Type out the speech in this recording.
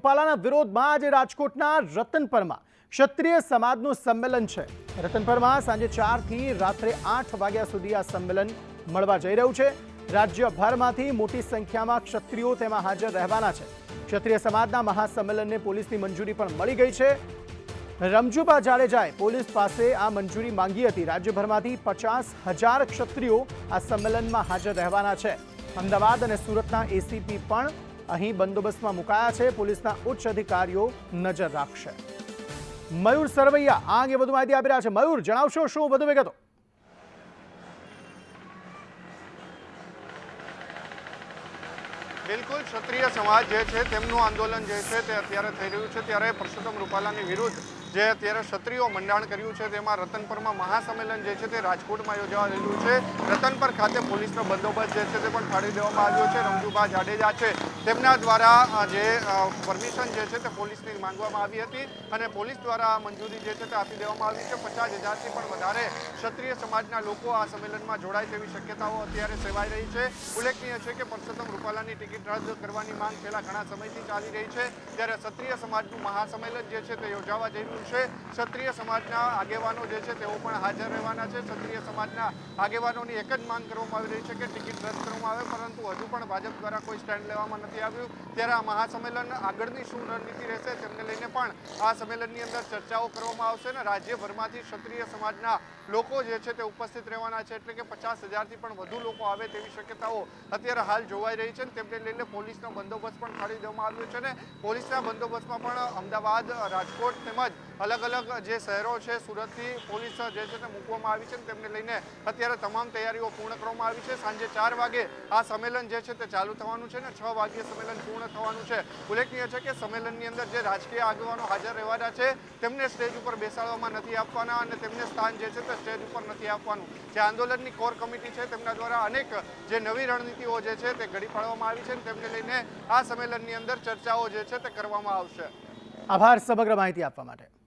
રૂપાલાના વિરોધમાં આજે રાજકોટના રતનપરમાં ક્ષત્રિય સમાજનું સંમેલન છે. રતનપરમાં સાંજે ચારથી રાત્રે આઠ વાગ્યા સુધી આ સંમેલન મળવા જઈ રહ્યું છે. રાજ્યભરમાંથી મોટી સંખ્યામાં ક્ષત્રિયો તેમાં હાજર રહેવાના છે. ક્ષત્રિય સમાજના મહાસંમેલનને પોલીસની મંજૂરી પણ મળી ગઈ છે. રમજુબા જાડેજાએ પોલીસ પાસે આ મંજૂરી માંગી હતી. રાજ્યભરમાંથી પચાસ હજાર ક્ષત્રિયો આ સંમેલનમાં હાજર રહેવાના છે. અમદાવાદ અને સુરતના એસીપી પણ અહીં બંદોબસ્તમાં મુકાયા છે. પોલીસના ઉચ્ચ અધિકારીઓ નજર રાખશે. મયુર સરવૈયા આ અંગે વધુ માહિતી આપી રહ્યા છે. મયુર, જણાવશો શું વધુ વિગતો? બિલકુલ, ક્ષત્રિય સમાજ જે છે, તેમનું આંદોલન જે છે, તે અત્યારે થઈ રહ્યું છે. ત્યારે પરસોત્તમ રૂપાલાની વિરુદ્ધ જે અત્યારે ક્ષત્રિયો મંડાણ કર્યું છે, તેમાં રતનપરમાં મહાસંમેલન જે છે તે રાજકોટમાં યોજાવા રહ્યું છે. રતનપર ખાતે પોલીસનો બંદોબસ્ત જે છે તે પણ ફાળી દેવામાં આવ્યો છે. રમજુભા જાડેજા છે. તેમના દ્વારા જે પરમિશન જે છે તે પોલીસની માંગવામાં આવી હતી અને પોલીસ દ્વારા મંજૂરી જે છે તે આપી દેવામાં આવી છે. પચાસ હજારથી પણ વધારે ક્ષત્રિય સમાજના લોકો આ સંમેલનમાં જોડાય તેવી શક્યતાઓ અત્યારે સેવાઈ રહી છે. ઉલ્લેખનીય છે કે પરસોત્તમ રૂપાલાની ટિકિટ રદ કરવાની માંગ છેલ્લા ઘણા સમયથી ચાલી રહી છે. ત્યારે ક્ષત્રિય સમાજનું મહાસંમેલન જે છે તે યોજાવા જઈ રહ્યું છે. ક્ષત્રિય સમાજના આગેવાનો જે છે તેઓ પણ હાજર રહેવાના છે. ક્ષત્રિય સમાજના આગેવાનોની એક જ માંગ કરવામાં આવી રહી છે કે ટિકિટ રદ કરવામાં આવે, પરંતુ હજુ પણ ભાજપ દ્વારા કોઈ સ્ટેન્ડ લેવામાં નથી આવ્યું. ત્યારે આ મહાસંમેલન આગળની શું રણનીતિ રહેશે તેમને લઈને પણ આ સંમેલનની અંદર ચર્ચાઓ કરવામાં આવશે અને રાજ્યભરમાંથી ક્ષત્રિય સમાજના લોકો જે છે તે ઉપસ્થિત રહેવાના છે. એટલે કે પચાસ હજારથી પણ વધુ લોકો આવે તેવી શક્યતાઓ અત્યારે હાલ જોવાઈ રહી છે અને તેમને લઈને પોલીસનો બંદોબસ્ત પણ ફાળી દેવામાં આવ્યો છે અને પોલીસના બંદોબસ્તમાં પણ અમદાવાદ, રાજકોટ તેમજ અલગ અલગ જે શહેરો છે, સુરતથી પોલીસ જે છે તે મૂકવામાં આવી છે તેમને લઈને અત્યારે તમામ તૈયારીઓ પૂર્ણ કરવામાં આવી છે. સાંજે ચાર વાગે આ સંમેલન જે છે તે ચાલુ થવાનું છે ને છ વાગ્યે સંમેલન પૂર્ણ થવાનું છે. ઉલ્લેખનીય છે કે સંમેલનની અંદર જે રાજકીય આગેવાનો હાજર રહેવાના છે, તેમને સ્ટેજ ઉપર બેસાડવામાં નથી આપવાના અને તેમને સ્થાન જે છે તે સ્ટેજ ઉપર નથી આપવાનું. જે આંદોલનની કોર કમિટી છે તેમના દ્વારા અનેક જે નવી રણનીતિઓ જે છે તે ઘડી પાડવામાં આવી છે અને તેમને લઈને આ સંમેલનની અંદર ચર્ચાઓ જે છે તે કરવામાં આવશે. આભાર સમગ્ર માહિતી આપવા માટે.